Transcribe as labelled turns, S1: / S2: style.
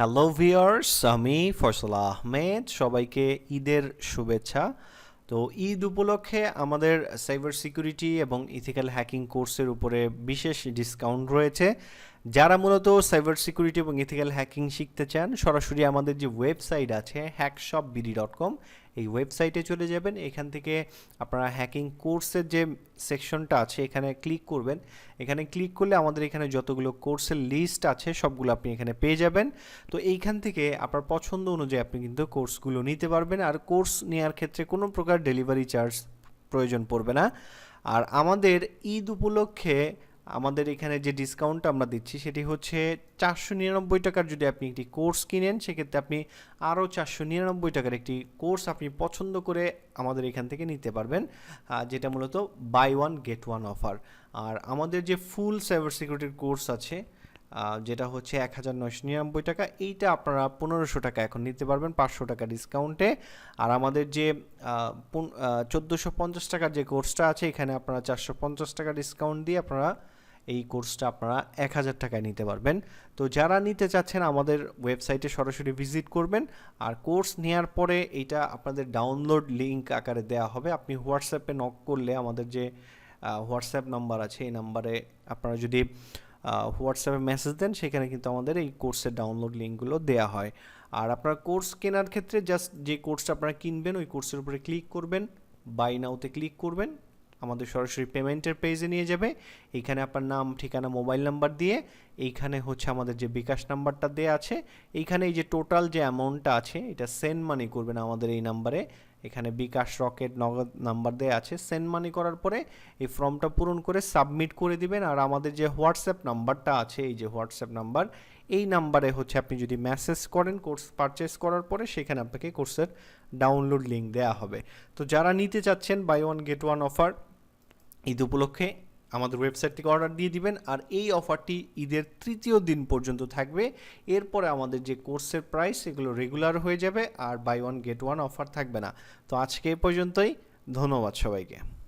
S1: Hello viewers আমি ফয়সল আহমেদ। সবাইকে ঈদের শুভেচ্ছা। তো ঈদ উপলক্ষে আমাদের সাইবার সিকিউরিটি এবং ইথিক্যাল হ্যাকিং কোর্সের উপরে বিশেষ ডিসকাউন্ট রয়েছে। যারা মূলত সাইবার সিকিউরিটি এবং ইথিক্যাল হ্যাকিং শিখতে চান, সরাসরি আমাদের যে ওয়েবসাইট আছে হ্যাকশপ বিডি ডট কম এই ওয়েবসাইটে চলে যাবেন। এখান থেকে আপনারা হ্যাকিং কোর্সের যে সেকশনটা আছে, এখানে ক্লিক করবেন। এখানে ক্লিক করলে আমাদের এখানে যতগুলো কোর্সের লিস্ট আছে, সবগুলো আপনি এখানে পেয়ে যাবেন। তো এইখান থেকে আপনার পছন্দ অনুযায়ী আপনি কিন্তু কোর্সগুলো নিতে পারবেন। আর কোর্স নেওয়ার ক্ষেত্রে কোনো প্রকার ডেলিভারি চার্জ প্রয়োজন পড়বে না। আর আমাদের ঈদ উপলক্ষে আমাদের এখানে যে ডিসকাউন্ট আমরা দিচ্ছি সেটি হচ্ছে চারশো নিরানব্বই টাকার যদি আপনি একটি কোর্স কিনেন, সেক্ষেত্রে আপনি আরও চারশো নিরানব্বই টাকার একটি কোর্স আপনি পছন্দ করে আমাদের এখান থেকে নিতে পারবেন যেটা মূলত buy one get one offer আর আমাদের যে ফুল সাইবার সিকিউরিটির কোর্স আছে যেটা হচ্ছে এক হাজার নয়শো নিরানব্বই টাকা, এইটা আপনারা পনেরোশো টাকা এখন নিতে পারবেন, পাঁচশো টাকা ডিসকাউন্টে আর আমাদের যে চোদ্দোশো পঞ্চাশ টাকার যে কোর্সটা আছে, এখানে আপনারা চারশো পঞ্চাশ টাকা ডিসকাউন্ট দিয়ে আপনারা এই কোর্সটা আপনারা এক হাজার টাকায় নিতে পারবেন। তো যারা নিতে চাচ্ছেন, আমাদের ওয়েবসাইটে সরাসরি ভিজিট করবেন। আর কোর্স নেওয়ার পরে এইটা আপনাদের ডাউনলোড লিঙ্ক আকারে দেওয়া হবে। আপনি হোয়াটসঅ্যাপে নক করলে আমাদের যে হোয়াটসঅ্যাপ নাম্বার আছে, এই নাম্বারে আপনারা যদি হোয়াটসঅ্যাপে মেসেজ দেন, সেখানে কিন্তু আমাদের এই কোর্সের ডাউনলোড লিঙ্কগুলো দেওয়া হয়। আর আপনার কোর্স কেনার ক্ষেত্রে জাস্ট যে কোর্সটা আপনারা কিনবেন, ওই কোর্সের উপরে ক্লিক করবেন বাই নাওতে ক্লিক করবেন আমাদের সরাসরি পেমেন্টের পেজে নিয়ে যাবে। এইখানে আপনার নাম, ঠিকানা মোবাইল নাম্বার দিয়ে এইখানে হচ্ছে আমাদের যে বিকাশ নাম্বারটা দেওয়া আছে, এইখানে এই যে টোটাল যে অ্যামাউন্টটা আছে, এটা সেন্ড মানি করবেন আমাদের এই নাম্বারে এখানে বিকাশ, রকেট, নগদ নাম্বার দেওয়া আছে সেন্ড মানি করার পরে এই ফর্মটা পূরণ করে সাবমিট করে দিবেন। আর আমাদের যে হোয়াটসঅ্যাপ নাম্বারটা আছে, এই যে হোয়াটসঅ্যাপ নাম্বার এই নাম্বারে হচ্ছে আপনি যদি মেসেজ করেন কোর্স পারচেস করার পরে সেখানে আপনাকে কোর্সের ডাউনলোড লিঙ্ক দেওয়া হবে। তো যারা নিতে চাচ্ছেন buy one get one offer Eid উপলক্ষে আমাদের ওয়েবসাইট থেকে অর্ডার দিয়ে দিবেন আর এই অফারটি ঈদের তৃতীয় দিন পর্যন্ত থাকবে। এরপরে আমাদের যে কোর্সের প্রাইস এগুলো রেগুলার হয়ে যাবে আর buy one get one offer থাকবে না। তো আজকে এই পর্যন্তই। ধন্যবাদ সবাইকে।